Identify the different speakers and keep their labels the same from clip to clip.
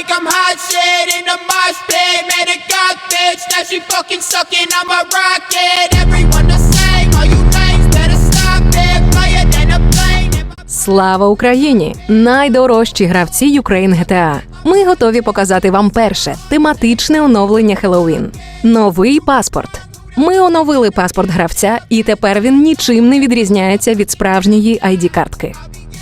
Speaker 1: like I'm hot shit in the mosh pit. Made a god bitch, now she fucking sucking on my rocket. Everyone the same, all you lames better stop it. Fire than a plane.
Speaker 2: Слава Україні! Найдорожчі гравці Ukraine GTA. Ми готові показати вам перше тематичне оновлення Хеллоуін. Новий паспорт. Ми оновили паспорт гравця, і тепер він нічим не відрізняється від справжньої ID-картки.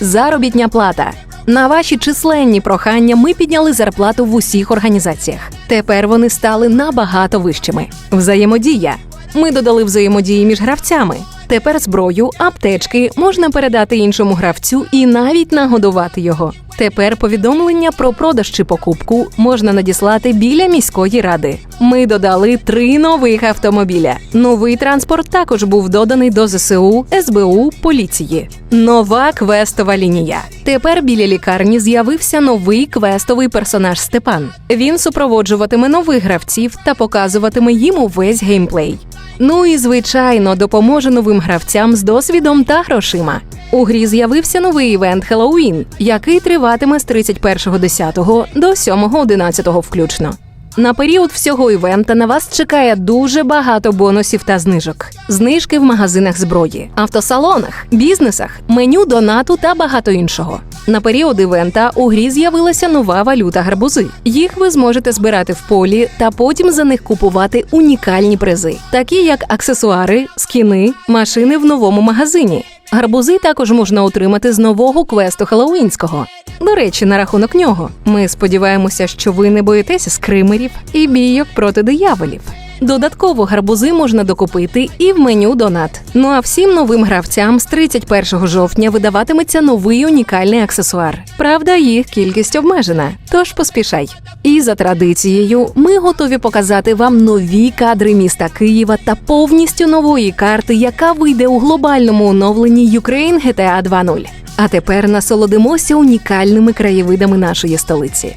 Speaker 2: Заробітня плата. На ваші численні прохання ми підняли зарплату в усіх організаціях. Тепер вони стали набагато вищими. Взаємодія. Ми додали взаємодії між гравцями. Тепер зброю, аптечки можна передати іншому гравцю і навіть нагодувати його. Тепер повідомлення про продаж чи покупку можна надіслати біля міської ради. Ми додали три нових автомобіля. Новий транспорт також був доданий до ЗСУ, СБУ, поліції. Нова квестова лінія. Тепер біля лікарні з'явився новий квестовий персонаж Степан. Він супроводжуватиме нових гравців та показуватиме їм увесь геймплей. Ну і звичайно допоможе новим гравцям з досвідом та грошима. У грі з'явився новий івент Хеллоуін, який триватиме з 31.10 до 7.11 включно. На період всього івента на вас чекає дуже багато бонусів та знижок. Знижки в магазинах зброї, автосалонах, бізнесах, меню донату та багато іншого. На період івента у грі з'явилася нова валюта гарбузи. Їх ви зможете збирати в полі та потім за них купувати унікальні призи, такі як аксесуари, скіни, машини в новому магазині. Гарбузи також можна отримати з нового квесту Хеллоуінського. До речі, на рахунок нього. Ми сподіваємося, що ви не боїтеся скримерів і бійок проти дияволів. Додатково гарбузи можна докупити і в меню донат. Ну а всім новим гравцям з 31 жовтня видаватиметься новий унікальний аксесуар. Правда, їх кількість обмежена, тож поспішай. І за традицією, ми готові показати вам нові кадри міста Києва та повністю нової карти, яка вийде у глобальному оновленні Ukraine GTA 2.0. А тепер насолодимося унікальними краєвидами нашої столиці.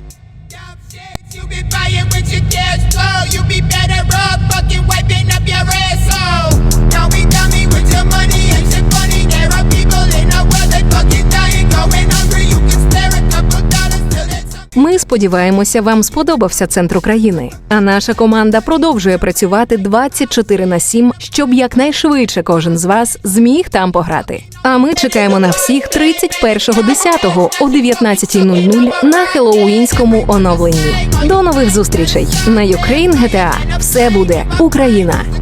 Speaker 2: Сподіваємося, вам сподобався центр України. А наша команда продовжує працювати 24 на 7, щоб якнайшвидше кожен з вас зміг там пограти. А ми чекаємо на всіх 31.10 о 19.00 на Хеллоуінському оновленні. До нових зустрічей на Ukraine GTA. Все буде Україна.